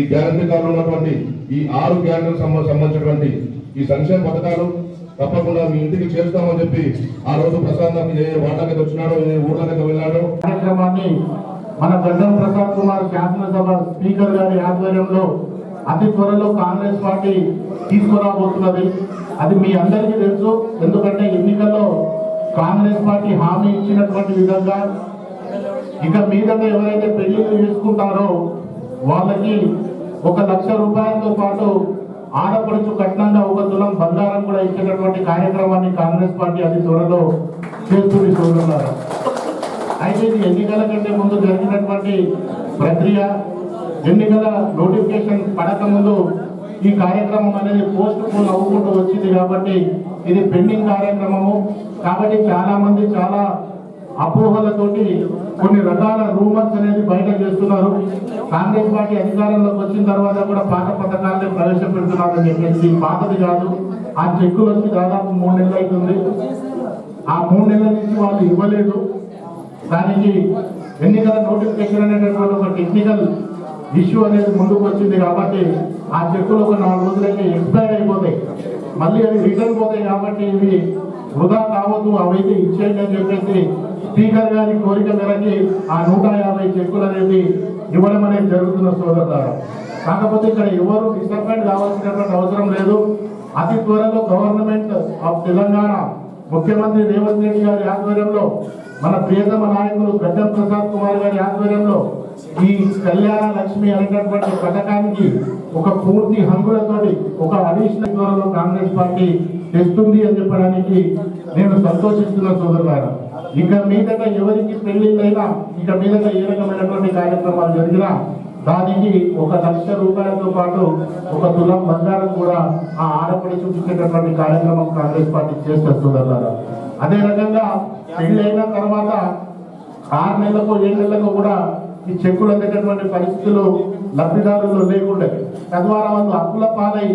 ఈ guarantee card ఉన్నటువంటి ఈ ఆరు గ్యారంటీ సంబంధించినటువంటి ఈ సంక్షేమ పథకాలు తప్పకుండా మీ ఇంటికి చేస్తామని చెప్పి ఆ రోజు ప్రసాద్ ఏ వార్డులకైతే వచ్చినాడో ఏ ఊర్లకైతే వెళ్ళాడో. కార్యక్రమాన్ని మన గడ్డం ప్రసాద్ కుమార్ శాసనసభ స్పీకర్ గారి ఆధ్వర్యంలో అతి త్వరలో కాంగ్రెస్ పార్టీ తీసుకురాబోతున్నది. అది మీ అందరికీ తెలుసు. ఎందుకంటే ఎన్నికల్లో కాంగ్రెస్ పార్టీ హామీ ఇచ్చినటువంటి విధంగా ఇక మీదట ఎవరైతే పెళ్ళిళ్ళు చేసుకుంటారో వాళ్ళకి ఒక లక్ష రూపాయలతో పాటు ఆడపడుచు కట్నంగా ఒక తులం బంగారం కూడా ఇచ్చేటటువంటి కార్యక్రమాన్ని కాంగ్రెస్ పార్టీ అతి త్వరలో చేస్తుంది చూస్తున్నారు అయితే ఇది ఎన్నికల కంటే ముందు జరిగినటువంటి ప్రక్రియ ఎన్నికల నోటిఫికేషన్ పడక ముందు ఈ కార్యక్రమం అనేది పోస్ట్ పోన్ అవ్వకుండా వచ్చింది కాబట్టి ఇది పెండింగ్ కార్యక్రమము. కాబట్టి చాలా మంది చాలా అపోహలతోటి కొన్ని రకాల రూమర్స్ అనేది బయట చేస్తున్నారు. కాంగ్రెస్ పార్టీ అధికారంలోకి వచ్చిన తర్వాత కూడా పాత పథకాలనే ప్రవేశపెడుతున్నారని చెప్పేసి పాతది కాదు ఆ చెక్కులు వచ్చి దాదాపు మూడు నెలలు అవుతుంది. ఆ మూడు నెలల నుంచి వాళ్ళు ఇవ్వలేదు. దానికి ఎన్నికల నోటిఫికేషన్ అనేటటువంటి ఒక టెక్నికల్ ఇష్యూ అనేది ముందుకు వచ్చింది కాబట్టి ఆ చెక్కులు ఒక నాలుగు రోజులైతే ఎక్స్పైర్ అయిపోతాయి. మళ్ళీ అవి రిటర్న్ పోతాయి కాబట్టి ఇవి వృధా కావద్దు అవైతే ఇచ్చేయండి అని చెప్పేసి స్పీకర్ గారి కోరిక మేరకి ఆ నూట యాభై చెక్కులు అనేది ఇవ్వడం అనేది జరుగుతున్న సోదరులారా. కాకపోతే ఇక్కడ ఎవరు డిసప్పాయింట్ కావాల్సినటువంటి అవసరం లేదు. అతి త్వరలో గవర్నమెంట్ ఆఫ్ తెలంగాణ ముఖ్యమంత్రి రేవంత్ రెడ్డి గారి ఆధ్వర్యంలో మన ప్రియతమ నాయకులు గడ్డం ప్రసాద్ కుమార్ గారి ఆధ్వర్యంలో ఈ కళ్యాణ లక్ష్మి అనేటటువంటి పథకానికి ఒక పూర్తి హంగులతోటి ఒక అడిషనల్ త్వరలో కాంగ్రెస్ పార్టీ తెస్తుంది అని చెప్పడానికి నేను సంతోషిస్తున్న సోదరులారా. ఇక మీదట ఎవరికి పెళ్ళిళ్ళైనా ఇక మీదట ఏ రకమైనటువంటి కార్యక్రమాలు జరిగినా దానికి ఒక లక్ష రూపాయలతో పాటు ఒక తులం బంగారం కూడా ఆ ఆడపడి చూపించేటటువంటి కార్యక్రమం కాంగ్రెస్ పార్టీ చేసేస్తుందన్నారు అదే రకంగా పెళ్ళైన తర్వాత ఆరు నెలలకు ఏడు నెలలకు కూడా ఈ చెక్కులు అందేటటువంటి పరిస్థితులు లబ్ధిదారులు లేకుండా. తద్వారా వాళ్ళు అప్పుల పాలై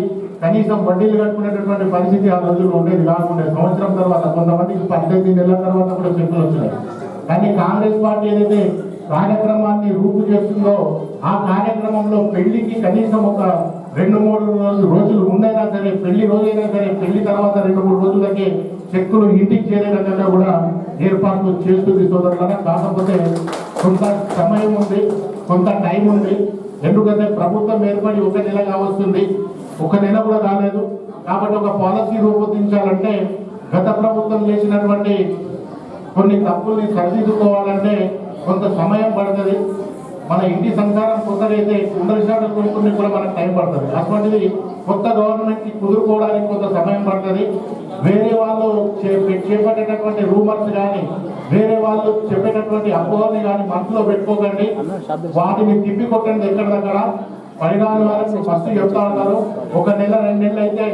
కనీసం వడ్డీలు కట్టుకునేటటువంటి పరిస్థితి ఆ రోజుల్లో ఉండేది కాకుండా సంవత్సరం తర్వాత కొంతమందికి పద్దెనిమిది నెలల తర్వాత కూడా చెక్కులు వచ్చినాయి. కానీ కాంగ్రెస్ పార్టీ ఏదైతే కార్యక్రమాన్ని రూపు చేస్తుందో ఆ కార్యక్రమంలో పెళ్ళికి కనీసం ఒక రెండు మూడు రోజులు రోజులు ముందైనా సరే పెళ్ళి రోజైనా సరే పెళ్ళి తర్వాత రెండు మూడు రోజులకి చెక్కులు ఇంటికి చేరే రకంగా కూడా ఏర్పాట్లు చేస్తుంది సోదరులారా. కాకపోతే కొంత సమయం ఉంది కొంత టైం ఉంది. ఎందుకంటే ప్రభుత్వం ఏర్పడి ఒక నెల కావస్తుంది. ఒక నెల కూడా రాలేదు కాబట్టి ఒక పాలసీ రూపొందించాలంటే గత ప్రభుత్వం చేసినటువంటి కొన్ని తప్పుల్ని సరిదిద్దుకోవాలంటే కొంత సమయం పడుతుంది. మన ఇంటి సంసారం కొత్తదైతే కుండలిశాడు కొన్ని కొన్ని కూడా మనకు టైం పడుతుంది. అటువంటిది కొత్త గవర్నమెంట్కి కుదురుకోవడానికి కొంత సమయం పడుతుంది. వేరే వాళ్ళు చే- చేపట్టేటటువంటి రూమర్స్ కానీ వేరే వాళ్ళు చెప్పేటటువంటి అపోహల్ని కానీ మనసులో పెట్టుకోకండి. వాటిని తిప్పి కొట్టండి ఎక్కడిదక్కడ. పరిణామాల వరకు ఫస్ట్ చెప్తా ఉన్నారు ఒక నెల రెండు నెలలు అయితే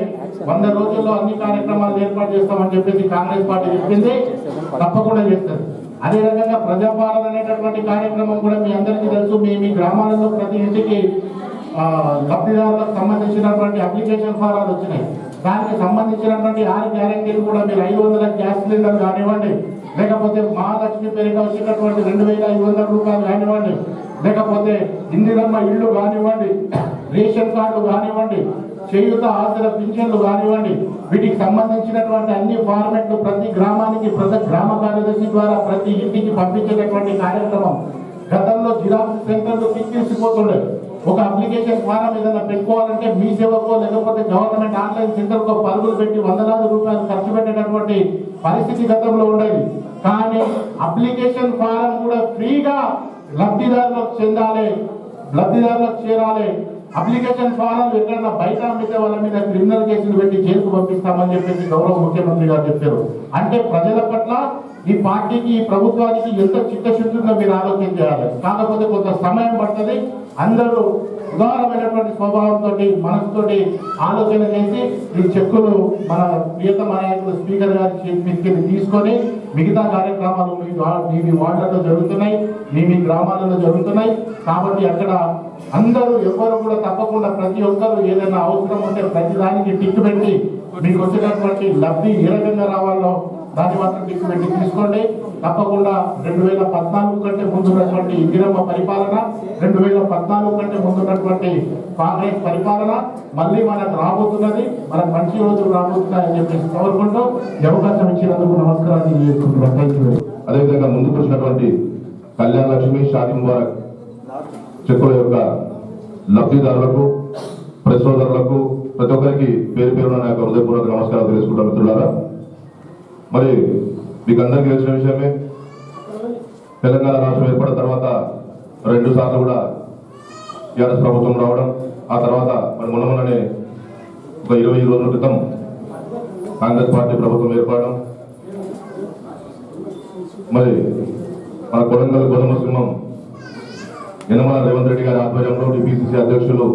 వంద రోజుల్లో అన్ని కార్యక్రమాలు ఏర్పాటు చేస్తామని చెప్పేసి కాంగ్రెస్ పార్టీ చెప్పింది. తప్పకుండా చేస్తారు. అదే ప్రజాపాలన అనేటటువంటి కార్యక్రమం కూడా మీ అందరికీ తెలుసు. మీ మీ గ్రామాలలో ప్రతి ఇంటికి లబ్ధిదారులకు సంబంధించినటువంటి అప్లికేషన్ ఫారాలు వచ్చినాయి. దానికి సంబంధించినటువంటి ఆరు గ్యారంటీలు కూడా మీరు ఐదు వందల గ్యాస్ సిలిండర్ కానివ్వండి లేకపోతే మహాలక్ష్మి పేరుగా వచ్చినటువంటి రెండు వేల ఐదు వందల రూపాయలు కానివ్వండి లేకపోతే ఇందిరమ్మ ఇళ్ళు కానివ్వండి రేషన్ కార్డు కానివ్వండి చేయుత ఆస్తుల పింఛన్లు కానివ్వండి వీటికి సంబంధించినటువంటి అన్ని ఫార్మెట్లు ప్రతి గ్రామానికి ప్రతి గ్రామ కార్యదర్శి ద్వారా ప్రతి ఇంటికి పంపించేటటువంటి కార్యక్రమం. గతంలో జిరాక్స్ సెంటర్లు తీసుకుపోతుండే ఒక అప్లికేషన్ ఫారం ఏదైనా పెట్టుకోవాలంటే మీ సేవకో లేకపోతే గవర్నమెంట్ ఆన్లైన్ సెంటర్కో పరుగులు పెట్టి వందలాది రూపాయలు ఖర్చు పెట్టేటటువంటి పరిస్థితి గతంలో ఉండేది. కానీ అప్లికేషన్ ఫారం కూడా ఫ్రీగా లబ్ధిదారులకు చెందాలి లబ్ధిదారులకు చేరాలి. అప్లికేషన్ ఫారం ఎక్కడన్నా బయట అమ్మితే వాళ్ళ మీద క్రిమినల్ కేసులు పెట్టి జైలుకు పంపిస్తామని చెప్పేసి గౌరవ ముఖ్యమంత్రి గారు చెప్పారు. అంటే ప్రజల పట్ల ఈ పార్టీకి ఈ ప్రభుత్వానికి ఎంత చిత్తశుద్ధిగా మీరు ఆలోచన చేయాలి. కాకపోతే కొంత సమయం పడుతుంది. అందరూ ఉదారమైనటువంటి స్వభావంతో మనసుతోటి ఆలోచన చేసి ఈ చెక్కులు మన ప్రియతమ నాయకులు స్పీకర్ గారి చేతికి తీసుకొని మిగతా కార్యక్రమాలు మీ వా- మీ వార్డులలో జరుగుతున్నాయి మీ మీ గ్రామాలలో జరుగుతున్నాయి. కాబట్టి అక్కడ అందరూ ఎవ్వరు కూడా తప్పకుండా ప్రతి ఒక్కరు ఏదైనా అవసరం ఉంటే ప్రతి దానికి టిక్ పెట్టి మీకు వచ్చినటువంటి లబ్ధి ఏ రకంగా రావాలో దాన్ని మాత్రం దిక్కు తీసుకోండి. తప్పకుండా రెండు వేల పద్నాలుగు కంటే ముందున్నటువంటి ఇందిరమ్మ పరిపాలన రెండు వేల పద్నాలుగు కంటే ముందున్నటువంటి కాంగ్రెస్ పరిపాలన మళ్ళీ మనకు రాబోతున్నది మనకు మంచి రోజులు రాబోతున్నాయని చెప్పేసి కోరుకుంటూ ఈ అవకాశం ఇచ్చినందుకు నమస్కారాలు తెలియజేసుకుంటున్నాను. అదేవిధంగా ముందుకు వచ్చినటువంటి కళ్యాణ లక్ష్మి షాది ముబారక్ చెక్కుల యొక్క లబ్ధిదారులకు ప్రతి సోదరులకు ప్రతి ఒక్కరికి పేరు పేరున నా యొక్క హృదయపూర్వక నమస్కారాలు తెలుసుకుంటాం మిత్రులారా. మరి మీకు అందరికీ తెలిసిన విషయమే తెలంగాణ రాష్ట్రం ఏర్పడిన తర్వాత రెండు సార్లు కూడా టీఆర్ఎస్ ప్రభుత్వం రావడం ఆ తర్వాత మరి మొన్న మొన్ననే ఒక ఇరవై రోజుల క్రితం కాంగ్రెస్ పార్టీ ప్రభుత్వం ఏర్పడడం. మరి మన కొడంగల్ గోధుమ సింహం యనమల రేవంత్ రెడ్డి గారి ఆధ్వర్యంలో డిపిసిసి అధ్యక్షులు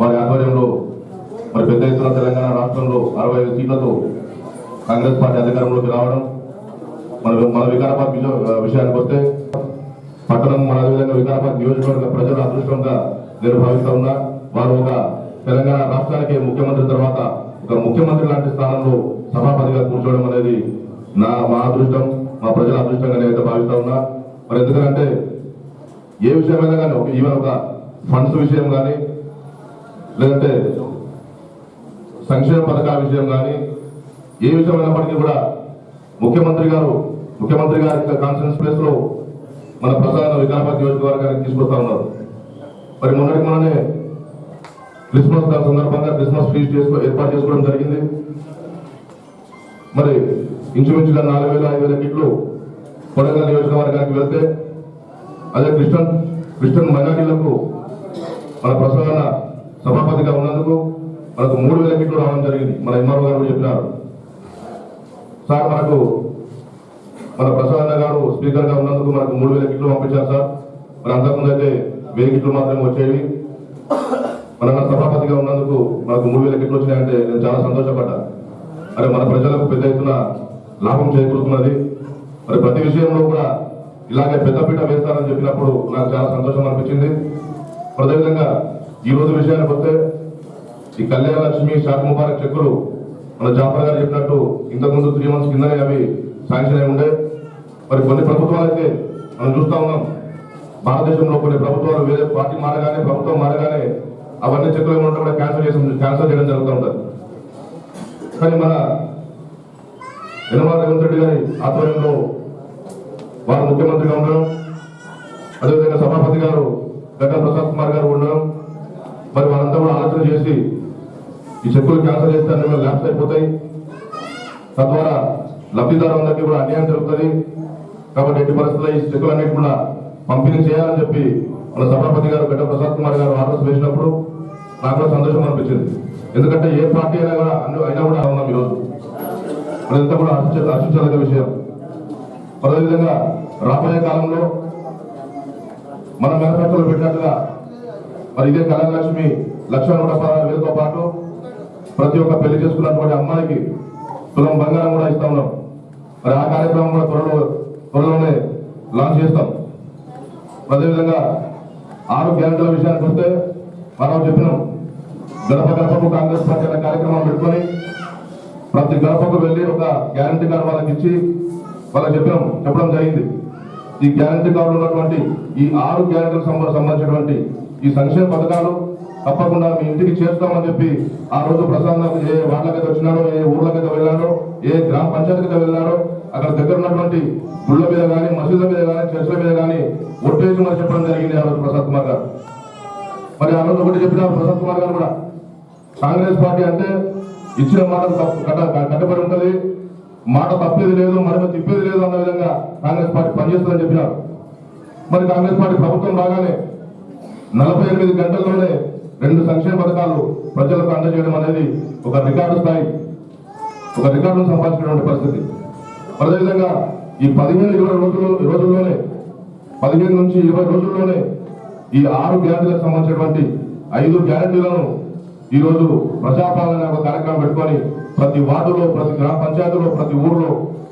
వారి ఆధ్వర్యంలో మరి పెద్ద ఎత్తున తెలంగాణ రాష్ట్రంలో అరవై ఐదు సీట్లతో కాంగ్రెస్ పార్టీ అధికారంలోకి రావడం మనకు మన వికారాబాద్ విషయానికి వస్తే పట్టణం మన అదేవిధంగా వికారాబాద్ నియోజకవర్గ ప్రజల అదృష్టంగా నేను భావిస్తా ఉన్నా. వారు ఒక తెలంగాణ రాష్ట్రానికి ముఖ్యమంత్రి తర్వాత ఒక ముఖ్యమంత్రి లాంటి స్థానంలో సభాపతిగా కూర్చోవడం అనేది నా మా అదృష్టం మా ప్రజల అదృష్టంగా నేనైతే భావిస్తా ఉన్నా. మరి ఎందుకంటే ఏ విషయమైనా కానీ ఒక ఈవెన్ ఒక ఫండ్స్ విషయం కానీ లేదంటే సంక్షేమ పథకాల విషయం కానీ ఏ విషయం కూడా ముఖ్యమంత్రి గారు ముఖ్యమంత్రి గారి కాన్ఫరెన్స్ ప్లేస్లో మన ప్రధాన వికారాబాద్ నియోజకవర్గానికి తీసుకొస్తా ఉన్నారు. మరి మొన్నటి మొన్ననే క్రిస్మస్ దాని సందర్భంగా క్రిస్మస్ ఫీజ్ చేసుకో ఏర్పాటు చేసుకోవడం జరిగింది. మరి ఇంచుమించుగా నాలుగు వేల ఐదు వేల కిట్లు కొడంగల్ నియోజకవర్గానికి వెళ్తే అదే క్రిస్టియన్ క్రిస్టియన్ మైనార్టీలకు మన ప్రసన్న సభాపతిగా ఉన్నందుకు మనకు మూడు వేల కిట్లు రావడం జరిగింది. మన ఎంఆర్ఓ గారు చెప్పినారు. సార్ మనకు మన ప్రసన్న గారు స్పీకర్గా ఉన్నందుకు మనకు మూడు వేల కిట్లు పంపించారు సార్. మరి అంతకుముందు అయితే వెయ్యి కిట్లు మాత్రమే వచ్చేవి. మన సభాపతిగా ఉన్నందుకు మనకు మూడు వేల కిట్లు వచ్చినాయంటే నేను చాలా సంతోషపడ్డా. మరి మన ప్రజలకు పెద్ద ఎత్తున లాభం చేకూరుతున్నది. మరి ప్రతి విషయంలో కూడా ఇలాగే పెద్దపీట వేస్తారని చెప్పినప్పుడు నాకు చాలా సంతోషం అనిపించింది. అదేవిధంగా ఈ రోజు విషయానికి వస్తే ఈ కళ్యాణ లక్ష్మి షాక్ ముబారక్ చెక్కులు మన జాఫర్ గారు చెప్పినట్టు ఇంతకుముందు త్రీ మంత్స్ కిందనే అవి శాంక్షన్ అయి ఉండే. మరి కొన్ని ప్రభుత్వాలు అయితే మనం చూస్తూ ఉన్నాం. భారతదేశంలో కొన్ని ప్రభుత్వాలు వేరే పార్టీ మారగానే ప్రభుత్వం మారగానే అవన్నీ చెక్కులు ఏమంటే కూడా క్యాన్సిల్ చేసి క్యాన్సిల్ చేయడం జరుగుతూ ఉంటుంది. కానీ మన యనమల రేవంత్ రెడ్డి గారి ఆధ్వర్యంలో వారు ముఖ్యమంత్రిగా ఉండడం అదేవిధంగా సభాపతి గారు గడ్డ ప్రసాద్ కుమార్ గారు ఉండడం మరి వారంతా కూడా ఆలోచన చేసి ఈ చెక్కులు క్యాన్సిల్ చేస్తే అన్ని కూడా ల్యాప్స్ అయిపోతాయి. తద్వారా లబ్ధిదారులందరికీ కూడా అన్యాయం జరుగుతుంది. కాబట్టి ఎట్టి పరిస్థితుల్లో ఈ చెక్కులన్నిటి కూడా పంపిణీ చేయాలని చెప్పి మన సభాపతి గారు గడ్డ ప్రసాద్ కుమార్ గారు ఆర్డర్స్ వేసినప్పుడు నాకు కూడా సంతోషం అనిపించింది. ఎందుకంటే ఏ పార్టీ అయినా కూడా అన్ని అయినా కూడా ఉన్నాం ఈరోజు అదంతా కూడా హర్షించ హర్షించదగ్గ విషయం. అదేవిధంగా రాబోయే కాలంలో మన మేనిఫెస్టోలో పెట్టినట్టుగా మరి ఇదే కళ్యాణ లక్ష్మి లక్ష నూట పదహారు వేలతో పాటు ప్రతి ఒక్క పెళ్ళి చేసుకున్నటువంటి అమ్మాయికి తులం బంగారం కూడా ఇస్తా ఉన్నాం. మరి ఆ కార్యక్రమం కూడా త్వరలో త్వరలోనే లాంచ్ చేస్తాం. అదేవిధంగా ఆరు గ్యారంటీల విషయానికి వస్తే మనం చెప్పినాం గడప గడపకు కాంగ్రెస్ పార్టీ అనే కార్యక్రమం పెట్టుకొని ప్రతి గడపకు వెళ్ళి ఒక గ్యారంటీ కార్డు వాళ్ళకి ఇచ్చి వాళ్ళకి చెప్పినాం చెప్పడం జరిగింది. ఈ గ్యారంటీ కార్డు ఉన్నటువంటి ఈ ఆరు గ్యారంటీలకు సంబంధించినటువంటి ఈ సంక్షేమ పథకాలు తప్పకుండా మీ ఇంటికి చేస్తామని చెప్పి ఆ రోజు ప్రసాద్ ఏ వాళ్ళకైతే వచ్చినాడో ఏ ఊర్లకైతే వెళ్ళాడో ఏ గ్రామ పంచాయతీకి వెళ్ళాడో అక్కడ దగ్గర ఉన్నటువంటి గుళ్ళ మీద కానీ మసీదుల మీద కానీ చర్చల మీద కానీ ఒట్టేసి మరి చెప్పడం జరిగింది ఆ రోజు ప్రసాద్ కుమార్ గారు. మరి ఆ రోజు ఒకటి చెప్పిన ప్రసాద్ కుమార్ గారు కూడా కాంగ్రెస్ పార్టీ అంటే ఇచ్చిన మాట తప్పు- కట్ట కట్టబడి ఉంటుంది మాట తప్పేది లేదు మరొక తిప్పేది లేదు అన్న విధంగా కాంగ్రెస్ పార్టీ పనిచేస్తుందని చెప్పినారు. మరి కాంగ్రెస్ పార్టీ ప్రభుత్వం రాగానే నలభై ఎనిమిది గంటల్లోనే రెండు సంక్షేమ పథకాలు ప్రజలకు అందజేయడం అనేది ఒక రికార్డు స్థాయి ఒక రికార్డును సంపాదించినటువంటి పరిస్థితి. అదేవిధంగా ఈ పదిహేను ఇరవై రోజులు రోజుల్లోనే పదిహేను నుంచి ఇరవై రోజుల్లోనే ఈ ఆరు గ్యారంటీలకు సంబంధించినటువంటి ఐదు గ్యారంటీలను ఈరోజు ప్రజాపాలన ఒక కార్యక్రమం పెట్టుకొని ప్రతి వార్డులో ప్రతి గ్రామ పంచాయతీలో ప్రతి ఊర్లో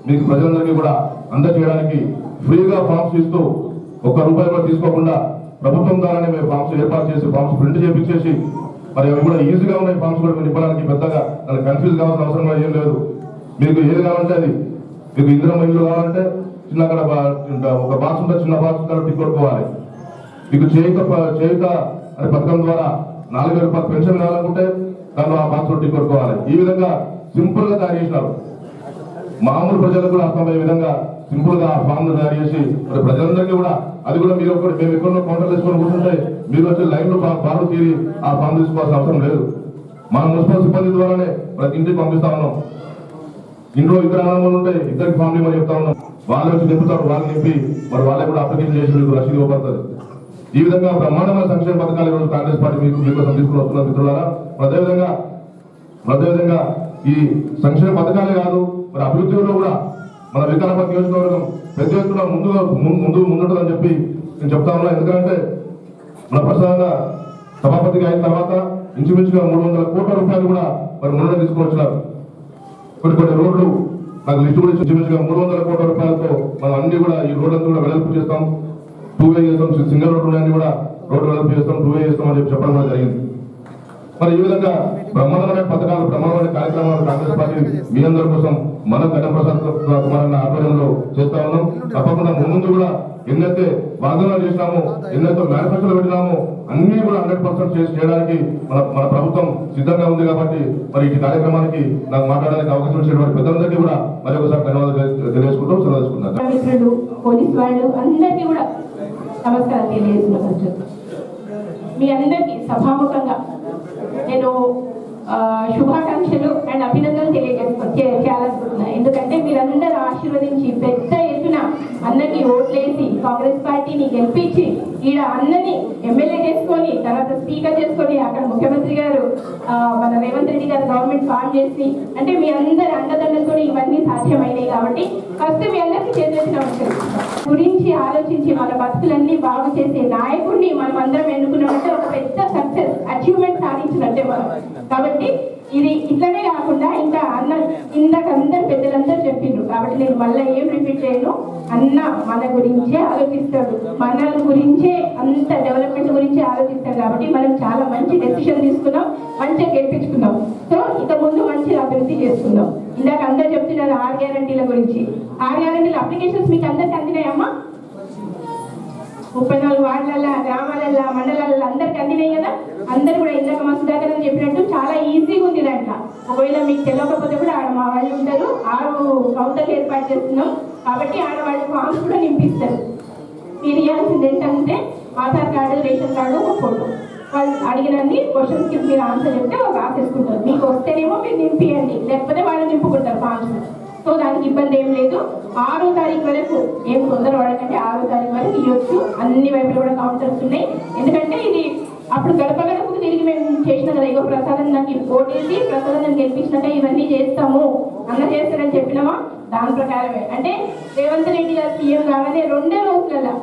మీకు ప్రజలందరికీ కూడా అందజేయడానికి ఫ్రీగా ఫామ్స్ ఇస్తూ ఒక్క రూపాయి కూడా తీసుకోకుండా ప్రభుత్వం ద్వారానే మేము ఫామ్స్ ఏర్పాటు చేసి ఫామ్స్ ప్రింట్ చేపించేసి మరి అవి కూడా ఈజీగా ఉన్నాయి ఫామ్స్ కూడా మేము ఇవ్వడానికి పెద్దగా. దానికి కన్ఫ్యూజ్ కావాల్సిన అవసరం కూడా ఏం లేదు. మీకు ఏది కావాలంటే అది. మీకు ఇంద్రం ఇల్లు కావాలంటే చిన్న అక్కడ ఒక బాక్స్ ఉంటే చిన్న బాక్స్ తర్వాత టిక్ కొట్టుకోవాలి. మీకు చేయుత చేయుత అనే పథకం ద్వారా నాలుగు వేల రూపాయల పెన్షన్ కావాలనుకుంటే దాంట్లో ఆ బాక్స్ టిక్ కొట్టుకోవాలి. ఈ విధంగా సింపుల్గా తయారు చేసినారు. మామూలు ప్రజలకు కూడా అర్థమయ్యే విధంగా సింపుల్గా ఆ ఫామ్ తయారు చేసి మరి ప్రజలందరికీ కూడా అది కూడా మీరు ఒకటి మేము ఎక్కడ కౌంటర్ తీసుకొని కూర్చుంటే మీరు వచ్చి లైన్లో బారు తీరి ఆ ఫామ్ తీసుకోవాల్సిన అవసరం లేదు. మన మున్సిపల్ సిబ్బంది ద్వారానే ప్రతి ఇంటికి పంపిస్తా ఉన్నాం. ఇంట్లో ఇద్దరు అన్నదమ్ములు ఉంటే ఇద్దరికి ఫామ్ ఇవ్వమని చెప్తా ఉన్నాం. వాళ్ళు వచ్చి నింపుతారు వాళ్ళు నింపి మరి వాళ్ళే కూడా అప్లికేషన్ చేసి మీకు రసీదు ఇవ్వబడుతుంది. ఈ విధంగా బ్రహ్మాండమైన సంక్షేమ పథకాలు ఈరోజు కాంగ్రెస్ పార్టీ మీకు మీకోసం తీసుకుని వస్తున్న మిత్రులారా. అదేవిధంగా అదేవిధంగా ఈ సంక్షేమ పథకాలే కాదు మరి అభివృద్ధిలో కూడా మన వికారాబాద్ నియోజకవర్గం పెద్ద ఎత్తున ముందుగా ముందు ముందుంటుందని చెప్పి నేను చెప్తా ఉన్నా. ఎందుకంటే మన ప్రసాదంగా సభాపతిగా అయిన తర్వాత ఇంచుమించుగా మూడు వందల కోట్ల రూపాయలు కూడా మరి ముందు తీసుకొచ్చినారు కొన్ని కొన్ని రోడ్లు నాకు లిస్టు కూడా ఇంచుమించుగా మూడు వందల కోట్ల రూపాయలతో మనం అన్ని కూడా ఈ రోడ్లంతా కూడా వెడల్పు చేస్తాం. టూ వే చేస్తాం. సింగల్ రోడ్లు అన్ని కూడా రోడ్డు వెడల్పు చేస్తాం. టూ వే చేస్తాం అని చెప్పి చెప్పడం కూడా జరిగింది. మరి ఈ విధంగా బ్రహ్మాండమైన పథకాలు బ్రహ్మాండమైన కార్యక్రమాలు కాంగ్రెస్ పార్టీ మీ అందరి కోసం మన గణప్రసాద్ కుమార్ అన్న ఆధ్వర్యంలో చేస్తా ఉన్నాం. తప్పకుండా ముందు కూడా ఎన్నైతే వాగ్దానాలు చేసినామో ఎన్నైతే మేనిఫెస్టోలు పెట్టినామో అన్ని కూడా హండ్రెడ్ పర్సెంట్ చేసి చేయడానికి మన మన ప్రభుత్వం సిద్ధంగా ఉంది కాబట్టి మరి ఈ కార్యక్రమానికి నాకు మాట్లాడడానికి అవకాశం ఇచ్చినటువంటి పెద్దలందరికీ కూడా మరి ఒకసారి ధన్యవాదాలు తెలి- తెలియజేసుకుంటూ సెలవు పోలీస్ వాళ్ళు అందరికీ కూడా నమస్కారం తెలియజేస్తున్నా మీ అందరికీ సభాముఖంగా నేను శుభాకాంక్షలు అండ్ అభినందనలు తెలియజేసుకు ఎందుకంటే మీరందరూ ఆశీర్వదించి పెద్ద ఎత్తున అన్నకి ఓట్లేసి కాంగ్రెస్ పార్టీని గెలిపించి ఈడ అన్నని ఎమ్మెల్యే చేసుకొని తర్వాత స్పీకర్ చేసుకొని అక్కడ ముఖ్యమంత్రి గారు మన రేవంత్ రెడ్డి గారు గవర్నమెంట్ ఫామ్ చేసి అంటే మీ అందరి అండదండలతో ఇవన్నీ సాధ్యమైనాయి కాబట్టి ఫస్ట్ మీ అందరికీ చేసేసిన గురించి ఆలోచించి మన బతుకులన్నీ బాగు చేసే నాయకుడిని మనం అందరం ఎన్నుకున్నామంటే ఒక సక్సెస్ అచీవ్మెంట్ సాధించినట్టే మనం. కాబట్టి ఇది ఇట్లనే కాకుండా ఇంకా అన్న ఇందాక అందరు పెద్దలందరూ చెప్పిండ్రు. కాబట్టి నేను మళ్ళీ ఏం రిపీట్ చేయను? అన్న మన గురించే ఆలోచిస్తాడు. మన గురించే అంత డెవలప్మెంట్ గురించే ఆలోచిస్తాడు. కాబట్టి మనం చాలా మంచి డెసిషన్ తీసుకున్నాం మంచిగా గెలిపించుకున్నాం. సో ఇక ముందు మంచి అభివృద్ధి చేసుకుందాం ఇందాక అందరు చెప్తున్నారు ఆర్ గ్యారంటీల గురించి. ఆర్ గ్యారంటీల అప్లికేషన్స్ మీకు అందరికి అందినాయమ్మా? ముప్పై నాలుగు వార్డులల్లో గ్రామాలల్లో మండలాలలో అందరికి అందినాయి కదా? అందరు కూడా ఇందాక మా సుధాకర్ అని చెప్పినట్టు చాలా ఈజీగా ఉంది దాంట్లో ఒకవేళ మీకు తెలియకపోతే కూడా ఆడ మా వాళ్ళు ఉంటారు. ఆరు కౌంటర్లు ఏర్పాటు చేస్తున్నాం. కాబట్టి ఆడవాళ్ళు ఫామ్స్ కూడా నింపిస్తారు. మీరు ఇవ్వాల్సింది ఏంటంటే ఆధార్ కార్డు రేషన్ కార్డు ఒక ఫోటో. వాళ్ళు అడిగినన్ని క్వశ్చన్స్కి మీరు ఆన్సర్ చెప్తే వాళ్ళు రాసేసుకుంటారు. మీకు వస్తేనేమో మీరు నింపియండి. లేకపోతే వాళ్ళు నింపుకుంటారు ఫామ్స్. సో దానికి ఇబ్బంది ఏం లేదు. ఆరో తారీఖు వరకు ఏం తొందర పడకండి ఆరో తారీఖు వరకు ఇవ్వచ్చు అన్ని వైపులు కూడా కౌంటర్స్ ఉన్నాయి. ఎందుకంటే ఇది అప్పుడు గడప గడపకు తిరిగి మేము చేసిన కదా. ఇగో ప్రసాదం నాకు ఓటేసి ప్రసాదం నేను గెలిపించినాక ఇవన్నీ చేస్తాము. అన్న చేస్తారని చెప్పినామా? దాని ప్రకారమే. అంటే రేవంత్ రెడ్డి గారు సీఎం కాగానే రెండే రోజులలో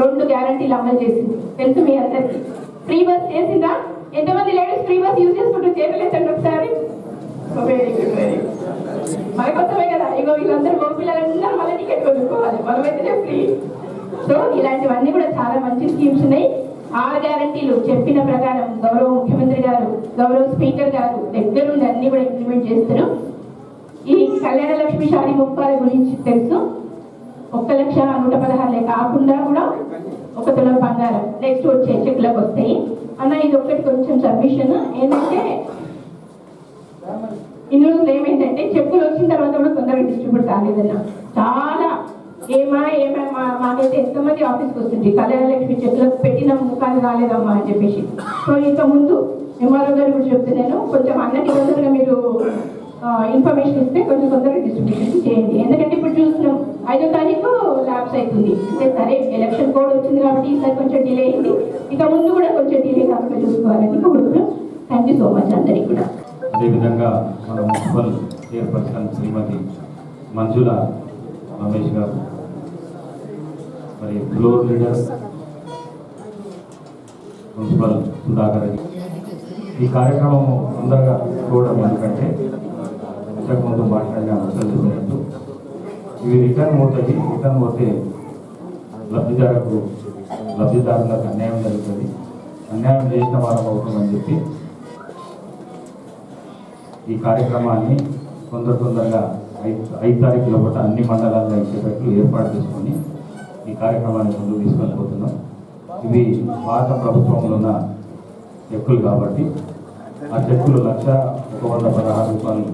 రెండు గ్యారంటీలు అమలు చేసింది. తెలుసు మీ అందరికి. ఫ్రీ బస్ చేసిందా? ఎంతమంది లేడీస్ ఫ్రీ బస్ యూజ్ చేసుకుంటూ చేరలేదండి ఒకసారి? వెరీ గుడ్ వెరీ గుడ్ మన కొత్తమే కదా. ఇగో వీళ్ళందరూ మగ పిల్లలందరూ మళ్ళీ టికెట్ కొనుక్కోవాలి. మనమైతేనే ఫ్రీ సో ఇలాంటివన్నీ కూడా చాలా మంచి స్కీమ్స్ ఉన్నాయి. ఆరు గ్యారంటీలు చెప్పిన ప్రకారం గౌరవ ముఖ్యమంత్రి గారు గౌరవ స్పీకర్ గారు దగ్గరుండి అన్ని కూడా ఇంప్లిమెంట్ చేస్తారు. ఈ కళ్యాణ లక్ష్మి షాది ముప్పాల గురించి తెలుసు. ఒక్క లక్ష నూట పదహారులే కాకుండా కూడా ఒక తులం బంగారం నెక్స్ట్ వచ్చే చెక్కులకు వస్తాయి. అన్న ఇది ఒక్కటి కొంచెం సబ్మిషన్ ఏంటంటే ఇన్ని రోజులు ఏమైందంటే చెప్పులు వచ్చిన తర్వాత కూడా తొందరగా డిస్ట్రిబ్యూట్ కాలేదన్న. చాలా ఏమా ఏమా మాకైతే ఎంతమంది ఆఫీస్కి వస్తుంది కళ్యాణలక్ష్మి చెప్పులకు పెట్టిన ముఖాలు రాలేదమ్మా అని చెప్పేసి. సో ఇంకా ముందు ఎంఆర్ఓ గారు కూడా చెప్తున్నాను కొంచెం అన్నకి తొందరగా మీరు ఇన్ఫర్మేషన్ ఇస్తే కొంచెం తొందరగా డిస్ట్రిబ్యూషన్ చేయండి. ఎందుకంటే ఇప్పుడు చూస్తున్నాం ఐదో తారీఖు ల్యాబ్స్ అవుతుంది. అంటే సరే ఎలక్షన్ కోడ్ వచ్చింది కాబట్టి ఈసారి కొంచెం డిలే అయింది. ఇక ముందు కూడా కొంచెం డిలే కాకుండా చూసుకోవాలని కోరుతున్నాం. థ్యాంక్ యూ సో మచ్ అందరికి కూడా. అదేవిధంగా మన మున్సిపల్ చైర్పర్సన్ శ్రీమతి మంజుల రమేష్ గారు. మరి floor leader municipal Sudhakar Reddy. ఈ కార్యక్రమం తొందరగా చూడడం ఎందుకంటే ఇంతకుముందు మాట్లాడిన అంశాలు చెప్పినట్టు ఇవి రిటర్న్ పోతాయి రిటర్న్ పోతే లబ్ధిదారులకు లబ్ధిదారులకు అన్యాయం జరుగుతుంది. అన్యాయం చేసిన వారం అవుతుందని చెప్పి ఈ కార్యక్రమాన్ని తొందర తొందరగా ఐదు ఐదు తారీఖుల పూట అన్ని మండలాల్లో ఇచ్చేటట్లు ఏర్పాటు చేసుకొని ఈ కార్యక్రమాన్ని ముందుకు తీసుకెళ్ళిపోతున్నాం ఇవి భారత ప్రభుత్వంలో ఉన్న చెక్కులు కాబట్టి ఆ చెక్కులు లక్ష ఒక వంద పదహారు రూపాయలు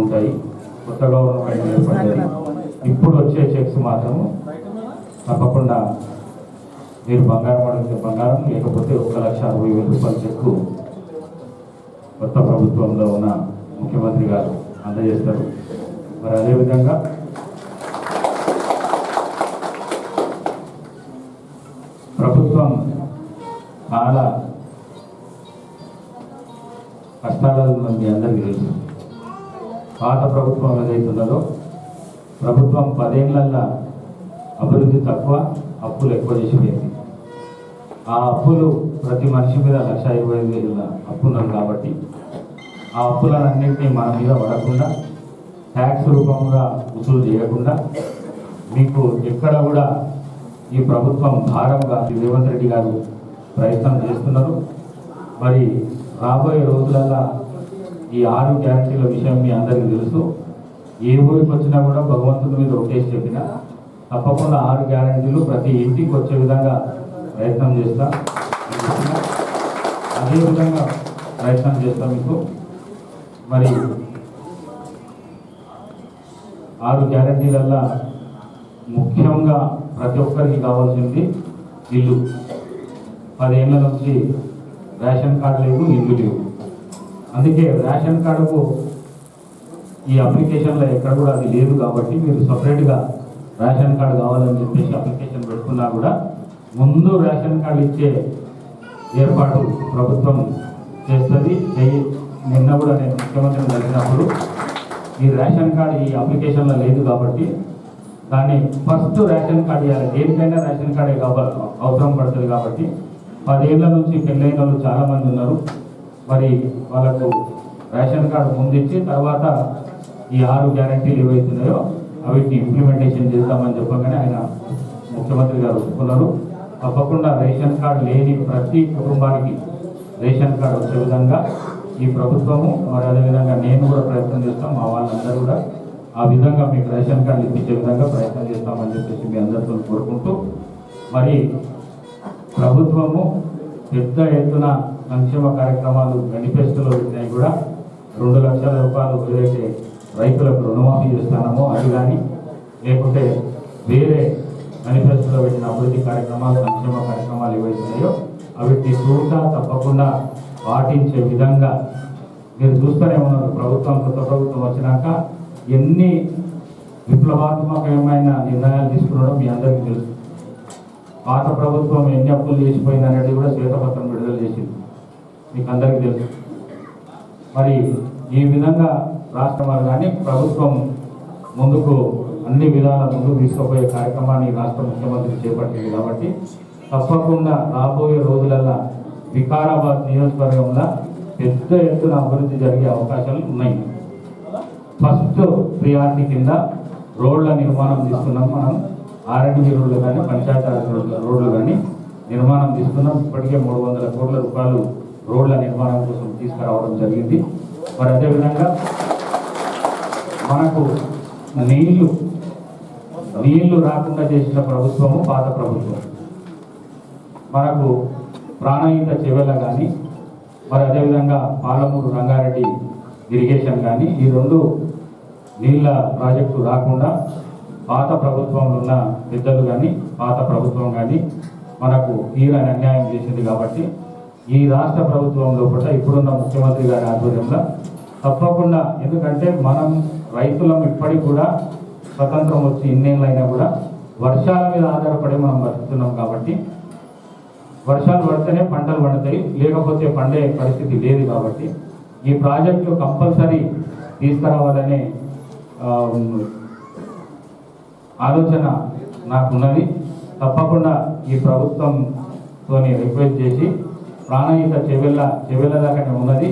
ఉంటాయి. కొత్త గవర్నమెంట్ ఏర్పడ్డది ఇప్పుడు వచ్చే చెక్స్ మాత్రము తప్పకుండా మీరు బంగారం అడిగితే బంగారం లేకపోతే ఒక లక్ష అరవై వేల రూపాయల చెక్కు కొత్త ప్రభుత్వంలో ఉన్న ముఖ్యమంత్రి గారు అందజేస్తారు. మరి అదేవిధంగా ప్రభుత్వం చాలా కష్టాలలో మీ అందరికీ తెలుసు. పాత ప్రభుత్వం ఏదైతున్నదో ప్రభుత్వం పదేళ్ళల్లో అభివృద్ధి తక్కువ అప్పులు ఎక్కువ చేసిపోయింది. ఆ అప్పులు ప్రతి మనిషి మీద లక్ష ఇరవై వేల అప్పు ఉన్నది కాబట్టి ఆ అప్పులన్నింటినీ మన మీద పడకుండా ట్యాక్స్ రూపంగా వసూలు చేయకుండా మీకు ఎక్కడ కూడా ఈ ప్రభుత్వం భారంగా రేవంత్ రెడ్డి గారు ప్రయత్నం చేస్తున్నారు. మరి రాబోయే రోజులలో ఈ ఆరు గ్యారంటీల విషయం మీ అందరికీ తెలుసు. ఏ ఊరికి వచ్చినా కూడా భగవంతుడి మీద ఒకేసి చెప్పిన తప్పకుండా ఆరు గ్యారంటీలు ప్రతి ఇంటికి వచ్చే విధంగా ప్రయత్నం చేస్తాం. అదే విధంగా ప్రయత్నం చేస్తాం మీకు. మరి ఆరు గ్యారంటీలల్లా ముఖ్యంగా ప్రతి ఒక్కరికి కావాల్సింది ఇల్లు. పదేళ్ళ నుంచి రేషన్ కార్డు లేదు ఇల్లు లేవు. అందుకే రేషన్ కార్డుకు ఈ అప్లికేషన్లో ఎక్కడ కూడా అది లేదు కాబట్టి మీరు సపరేట్గా రేషన్ కార్డు కావాలని చెప్పేసి అప్లికేషన్ పెట్టుకున్నా కూడా ముందు రేషన్ కార్డు ఇచ్చే ఏర్పాటు ప్రభుత్వం చేస్తుంది చేయి నిన్న కూడా నేను ముఖ్యమంత్రిని కలిసినప్పుడు ఈ రేషన్ కార్డు ఈ అప్లికేషన్లో లేదు కాబట్టి దాన్ని ఫస్ట్ రేషన్ కార్డు ఇవ్వాలి. దేనికైనా రేషన్ కార్డే కావాలి. అవసరం పడుతుంది కాబట్టి పదేళ్ళ నుంచి పెళ్ళైన వాళ్ళు చాలామంది ఉన్నారు. మరి వాళ్ళకు రేషన్ కార్డు ముందిచ్చి తర్వాత ఈ ఆరు గ్యారంటీలు ఏవైతున్నాయో అవిటిని ఇంప్లిమెంటేషన్ చేద్దామని చెప్పగానే ఆయన ముఖ్యమంత్రి గారు ఒప్పుకున్నారు. తప్పకుండా రేషన్ కార్డు లేని ప్రతి కుటుంబానికి రేషన్ కార్డు వచ్చే విధంగా ఈ ప్రభుత్వము మరి అదేవిధంగా నేను కూడా ప్రయత్నం చేస్తాం మా వాళ్ళందరూ కూడా ఆ విధంగా మీకు రేషన్ కార్డు ఇప్పించే విధంగా ప్రయత్నం చేస్తామని చెప్పేసి మీ అందరితో కోరుకుంటూ మరి ప్రభుత్వము పెద్ద ఎత్తున సంక్షేమ కార్యక్రమాలు మేనిఫెస్టోలో పెట్టినాయి కూడా. రెండు లక్షల రూపాయలు ఏదైతే రైతులకు రుణమాఫీ చేస్తానమో అది కానీ లేకుంటే వేరే మేనిఫెస్టోలో పెట్టిన అభివృద్ధి కార్యక్రమాలు సంక్షేమ కార్యక్రమాలు ఏవైతున్నాయో అవిటి తీసుకుంటా తప్పకుండా పాటించే విధంగా. మీరు చూస్తూనే ఉన్నారు ప్రభుత్వం కొత్త ప్రభుత్వం వచ్చినాక ఎన్ని విప్లవాత్మకమైన నిర్ణయాలు తీసుకున్నాడో మీ అందరికీ తెలుసు. పాత ప్రభుత్వం ఎన్ని అప్పులు చేసిపోయింది అనేది కూడా శ్వేతపత్రం విడుదల చేసింది. మీకు అందరికీ తెలుసు. మరి ఈ విధంగా రాష్ట్రం కానీ ప్రభుత్వం ముందుకు అన్ని విధాల ముందుకు తీసుకుపోయే కార్యక్రమాన్ని రాష్ట్ర ముఖ్యమంత్రి చేపట్టింది కాబట్టి తప్పకుండా రాబోయే రోజులల్లా వికారాబాద్ నియోజకవర్గంలో పెద్ద ఎత్తున అభివృద్ధి జరిగే అవకాశాలు ఉన్నాయి. ఫస్ట్ ప్రియారిటీ కింద రోడ్ల నిర్మాణం తీసుకున్నాం మనం. ఆర్ఎండ్బి రోడ్లు కానీ పంచాయతీ రోడ్లు రోడ్లు కానీ నిర్మాణం తీసుకున్నాం. ఇప్పటికే మూడు వందల కోట్ల రూపాయలు రోడ్ల నిర్మాణం కోసం తీసుకురావడం జరిగింది. మరి అదేవిధంగా మనకు నీళ్ళు నీళ్ళు రాకుండా చేసిన ప్రభుత్వము పాత ప్రభుత్వం. మనకు ప్రాణహిత చెవెల కానీ మరి అదేవిధంగా పాలమూరు రంగారెడ్డి ఇరిగేషన్ కానీ ఈ రెండు నీళ్ళ ప్రాజెక్టు రాకుండా పాత ప్రభుత్వంలో ఉన్న పెద్దలు కానీ పాత ప్రభుత్వం కానీ మనకు తీరని అన్యాయం చేసింది కాబట్టి ఈ రాష్ట్ర ప్రభుత్వం లోపల ఇప్పుడున్న ముఖ్యమంత్రి గారి ఆధ్వర్యంలో తప్పకుండా ఎందుకంటే మనం రైతులం ఇప్పటికి కూడా స్వతంత్రం వచ్చి ఇన్నేళ్ళైనా కూడా వర్షాల మీద ఆధారపడి మనం బతుకుతున్నాం కాబట్టి వర్షాలు పడితేనే పంటలు పండుతాయి లేకపోతే పండే పరిస్థితి లేదు కాబట్టి ఈ ప్రాజెక్టు కంపల్సరీ తీసుకురావాలనే ఆలోచన నాకున్నది. తప్పకుండా ఈ ప్రభుత్వంతో రిక్వెస్ట్ చేసి ప్రాణహిత చెవెళ్ళ చెవెళ్ళ దాకానే ఉన్నది.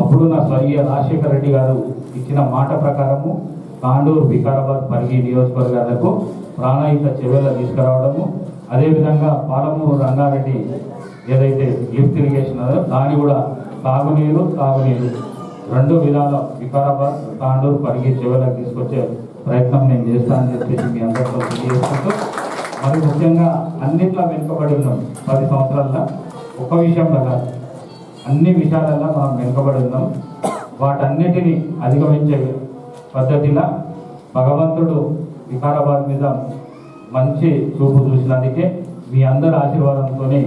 అప్పుడు నా స్వర్గీయ రాజశేఖర రెడ్డి గారు ఇచ్చిన మాట ప్రకారము తాండూరు వికారాబాద్ పరిగి నియోజకవర్గాలకు ప్రాణహిత చెవెళ్ళ తీసుకురావడము అదేవిధంగా పాలమూరు రంగారెడ్డి ఏదైతే లిఫ్ట్ ఇరిగేషన్ ఉందో దాని కూడా తాగునీరు తాగునీరు. రెండు విధాల వికారాబాద్ తాండూరు పరిగి చివరికి తీసుకొచ్చే ప్రయత్నం నేను చేస్తానని చెప్పేసి మీ అందరితో తెలియజేసుకుంటూ మరి ముఖ్యంగా అన్నిట్లో వెనుకబడి ఉన్నాం పది సంవత్సరాల్లో. ఒక విషయంలో కాదు అన్ని విషయాలలో మనం వెనుకబడి ఉన్నాం. వాటన్నిటినీ అధిగమించే పద్ధతిలో భగవంతుడు వికారాబాద్ మీద మంచి చూపు చూసినందుకే మీ అందరి ఆశీర్వాదంతోనే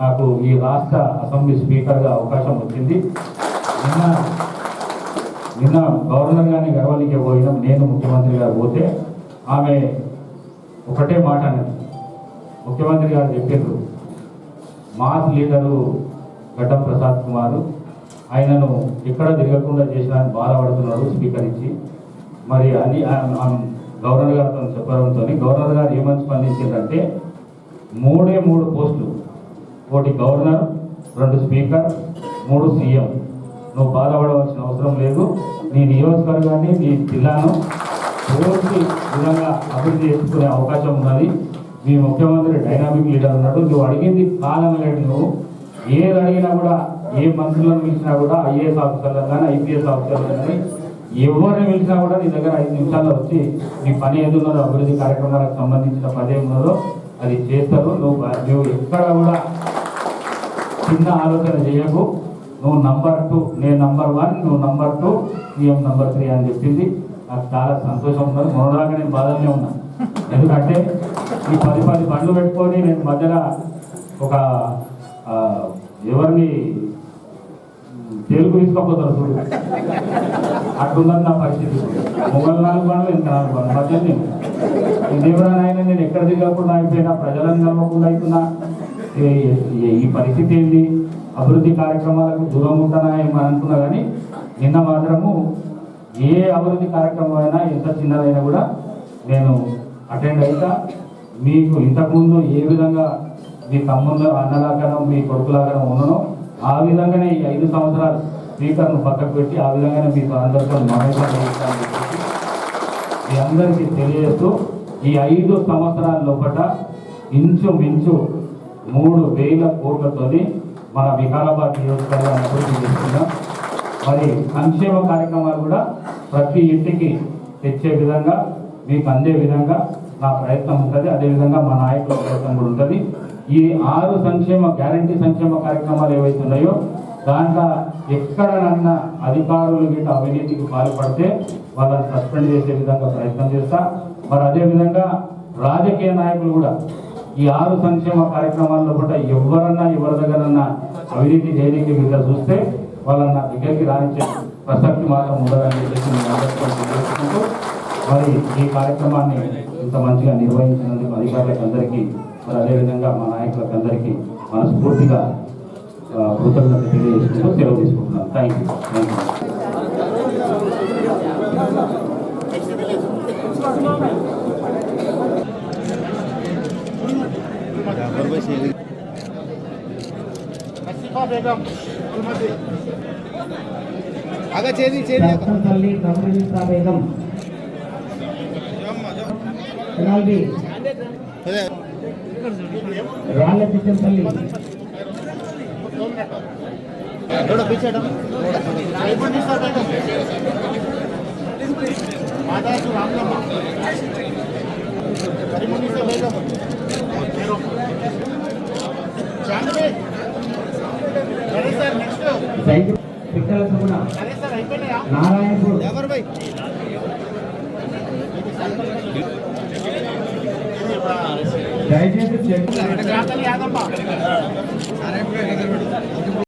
నాకు ఈ రాష్ట్ర అసెంబ్లీ స్పీకర్గా అవకాశం వచ్చింది. నిన్న నిన్న గవర్నర్ గారిని గర్వలికి పోయినాం. నేను ముఖ్యమంత్రి గారు పోతే ఆమె ఒకటే మాట అన్నది. ముఖ్యమంత్రి గారు చెప్పారు మాస్ లీడరు గడ్డం ప్రసాద్ కుమారు ఆయనను ఎక్కడ తిరగకుండా చేసిన బాధపడుతున్నాడు స్పీకర్ ఇచ్చి. మరి అని గవర్నర్ గారితో చెప్పడంతో గవర్నర్ గారు ఏమని స్పందించిందంటే మూడే మూడు పోస్టులు. ఒకటి గవర్నర్ రెండు స్పీకర్ మూడు సీఎం. నువ్వు బాధపడవలసిన అవసరం లేదు. నీ నియోజకవర్గాన్ని నీ జిల్లాను పూర్తి విధంగా అభివృద్ధి చేసుకునే అవకాశం ఉన్నది. మీ ముఖ్యమంత్రి డైనామిక్ లీడర్ ఉన్నాడు. నువ్వు అడిగింది కాలం లేడు నువ్వు. ఏది అడిగినా కూడా ఏ మంత్రులను పిలిచినా కూడా ఐఏఎస్ ఆఫీసర్లను కానీ ఐపీఎస్ ఆఫీసర్లను కానీ ఎవరిని పిలిచినా కూడా నీ దగ్గర ఐదు నిమిషాల్లో వచ్చి నీ పని ఏది ఉన్నదో అభివృద్ధి కార్యక్రమాలకు సంబంధించిన పని ఉన్నదో అది చేస్తారు. నువ్వు నువ్వు ఎక్కడ కూడా చిన్న ఆలోచన చేయకు. నువ్వు నంబర్ టూ నేను నంబర్ వన్ నువ్వు number two CM number three అని చెప్పింది. నాకు చాలా సంతోషం ఉన్నది. మొన్నదాకా నేను బాధలోనే ఉన్నా. ఎందుకంటే ఈ పది పది బండ్లు పెట్టుకొని నేను మధ్యలో ఒక ఎవరిని జైలు తెలుగు తీసుకోపోతారు చూడు. అట్లున్నది నా పరిస్థితి. మొగల్ నాలుగు పనులు ఇంత నాలుగు పనులు మధ్య నేను. దేవుడా నాయన నేను ఎక్కడ దిగకుండా అయిపోయినా ప్రజలను నమ్మకుండా అవుతున్నా ఈ- ఈ- పరిస్థితి ఏంది? అభివృద్ధి కార్యక్రమాలకు దూరం ఉంటానా ఏమని అనుకున్నా కానీ నిన్న మాత్రము ఏ అభివృద్ధి కార్యక్రమం అయినా ఎంత చిన్నదైనా కూడా నేను అటెండ్ అవుతా మీకు ఇంతకుముందు ఏ విధంగా మీ తమ్ముళ్ళ అన్నలాగానో మీ కొడుకులాగానో ఉన్నానో ఆ విధంగానే ఈ ఐదు సంవత్సరాలు స్పీకర్ను పక్కకు పెట్టి ఆ విధంగానే మీకు అందరితో మమేకం మీ అందరికీ తెలియజేస్తూ ఈ ఐదు సంవత్సరాల లోపల ఇంచుమించు మూడు వేల కోట్లతోని మన వికారాబాద్ నియోజకవర్గాన్ని అభివృద్ధి చేస్తున్నాం. మరి సంక్షేమ కార్యక్రమాలు కూడా ప్రతి ఇంటికి తెచ్చే విధంగా మీకు అందే విధంగా నా ప్రయత్నం ఉంటుంది. అదేవిధంగా మా నాయకుల ప్రయత్నం కూడా ఉంటుంది. ఈ ఆరు సంక్షేమ గ్యారంటీ సంక్షేమ కార్యక్రమాలు ఏవైతే ఉన్నాయో దాంట్లో ఎక్కడనన్నా అధికారులు గిట్ట అవినీతికి పాల్పడితే వాళ్ళని సస్పెండ్ చేసే విధంగా ప్రయత్నం చేస్తా. మరి అదేవిధంగా రాజకీయ నాయకులు కూడా ఈ ఆరు సంక్షేమ కార్యక్రమాల్లో కూడా ఎవరన్నా ఎవరి దగ్గరన్నా అవినీతి చేయడానికి మీద చూస్తే వాళ్ళని నా దగ్గరికి రాణించే ప్రసక్తి మాత్రం ఉండదని చెప్పేసి మరి ఈ కార్యక్రమాన్ని ఇంత మంచిగా నిర్వహించినందుకు అధికారులకు అందరికీ మరి అదేవిధంగా మా నాయకులకు అందరికీ మనస్ఫూర్తిగా కృతజ్ఞత తెలియజేసుకుంటూ సెలవు తీసుకుంటున్నాను. Thank you thank you doctor తల్లి బ్రహ్మజిత్ర బేగం ఎన్ఆల్బి రాళ్ళ పిచ్చంపల్లి సైకిల్ పిక్కల నారాయణపూర్. దయచేసి చెక్